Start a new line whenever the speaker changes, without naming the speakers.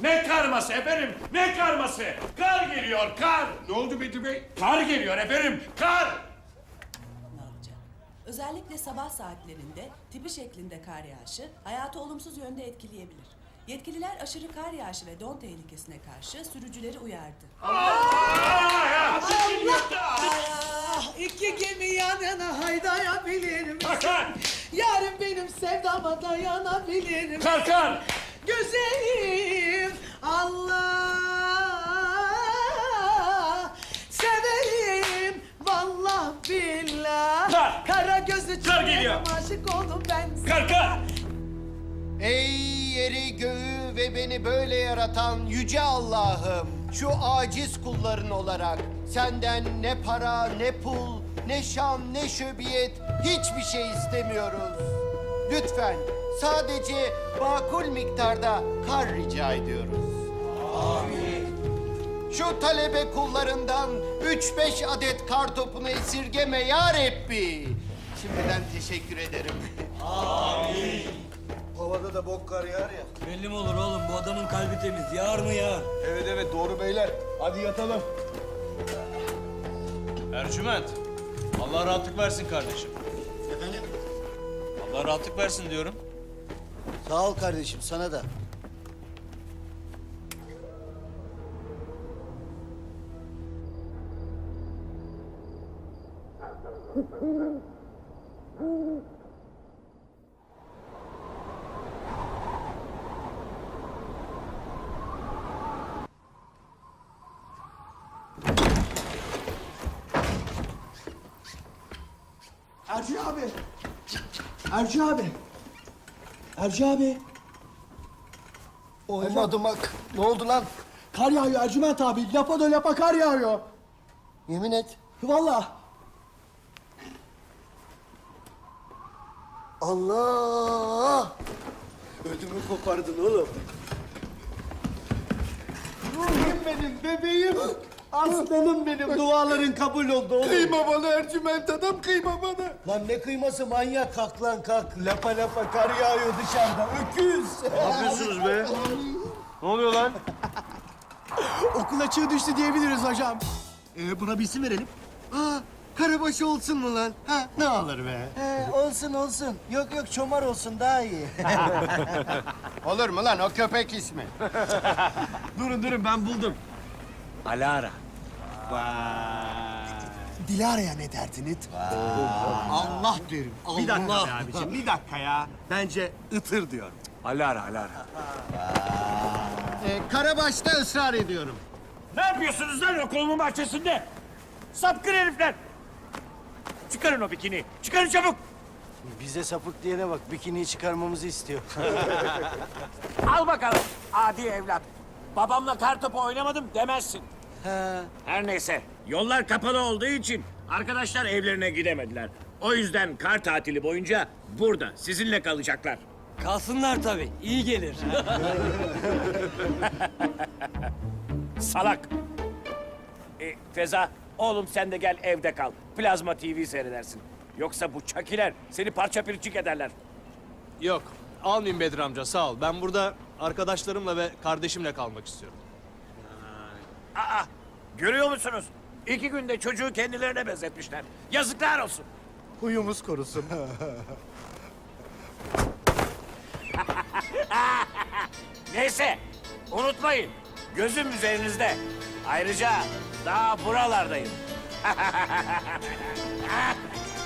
Ne karması efendim? Ne karması? Kar geliyor, kar!
Ne oldu Bedri Bey?
Kar geliyor efendim, kar!
Ne yapacağım? Özellikle sabah saatlerinde tipi şeklinde kar yağışı hayatı olumsuz yönde etkileyebilir. Yetkililer aşırı kar yağışı ve don tehlikesine karşı sürücüleri uyardı.
Allah!
Ah, iki gemi yan yana haydayabilir mi?
Hakan!
Yarın benim sevdama dayanabilir mi?
Kar, kar!
Güzelim Allah Severim vallah billah
Kar!
Kara gözlü
Kar geliyor.
aşık oldum ben
Kar, kar!
Ey yeri göğü ve beni böyle yaratan yüce Allah'ım. Şu aciz kulların olarak senden ne para, ne pul, ne şan, ne şöbiyet hiçbir şey istemiyoruz. Lütfen sadece makul miktarda kar rica ediyoruz. Şu talebe kullarından üç beş adet kar topunu esirgeme ya Rabbi. Şimdiden teşekkür ederim.
Havada da bok kar yağar ya.
Belli mi olur oğlum bu adamın kalbi temiz. Yağar mı yağar?
Evet evet doğru beyler. Hadi yatalım.
Ercüment, Allah rahatlık versin kardeşim.
Efendim?
Allah rahatlık versin diyorum.
Sağ ol kardeşim sana da.
Ercü abi. Ercü abi. Ercü abi.
Oymadımak. Ne oldu lan?
Kar yağıyor Ercüment abi. Lapa da lapa kar yağıyor.
Yemin et.
Vallahi
Allah!
Ödümü kopardın oğlum.
Ruhum benim, bebeğim. Aslanım benim, duaların kabul oldu oğlum.
Kıyma bana Ercüment adam kıyma bana.
Lan ne kıyması manyak kalk lan kalk. Lapa lapa kar yağıyor dışarıda. Öküz.
Ne yapıyorsunuz be? Ne oluyor lan?
okul açığı düştü diyebiliriz hocam.
Ee, buna bir isim verelim. Aa, karabaşı olsun mu lan? Ha, ne olur be?
Ee, olsun olsun. Yok yok çomar olsun daha iyi.
Olur mu lan o köpek ismi?
Durun durun ben buldum. Alara.
Dilara'ya ne derdin it?
Allah derim. Allah.
Bir dakika be abiciğim, bir dakika ya. Bence ıtır diyor. Alara, alara.
Ee, karabaşta ısrar ediyorum.
Ne yapıyorsunuz lan okulumun bahçesinde? Sapkın herifler! Çıkarın o bikini, çıkarın çabuk!
Bize sapık diyene bak bikiniyi çıkarmamızı istiyor.
Al bakalım adi evlat. Babamla kartopu oynamadım demezsin. Her neyse yollar kapalı olduğu için arkadaşlar evlerine gidemediler. O yüzden kar tatili boyunca burada sizinle kalacaklar.
Kalsınlar tabii. iyi gelir.
Salak. E, Feza oğlum sen de gel evde kal. Plazma TV seyredersin. Yoksa bu çakiler seni parça pirçik ederler.
Yok, almayayım Bedir amca sağ ol. Ben burada arkadaşlarımla ve kardeşimle kalmak istiyorum.
Aa, görüyor musunuz? İki günde çocuğu kendilerine benzetmişler. Yazıklar olsun.
Huyumuz korusun.
Neyse, unutmayın. Gözüm üzerinizde. Ayrıca daha buralardayım.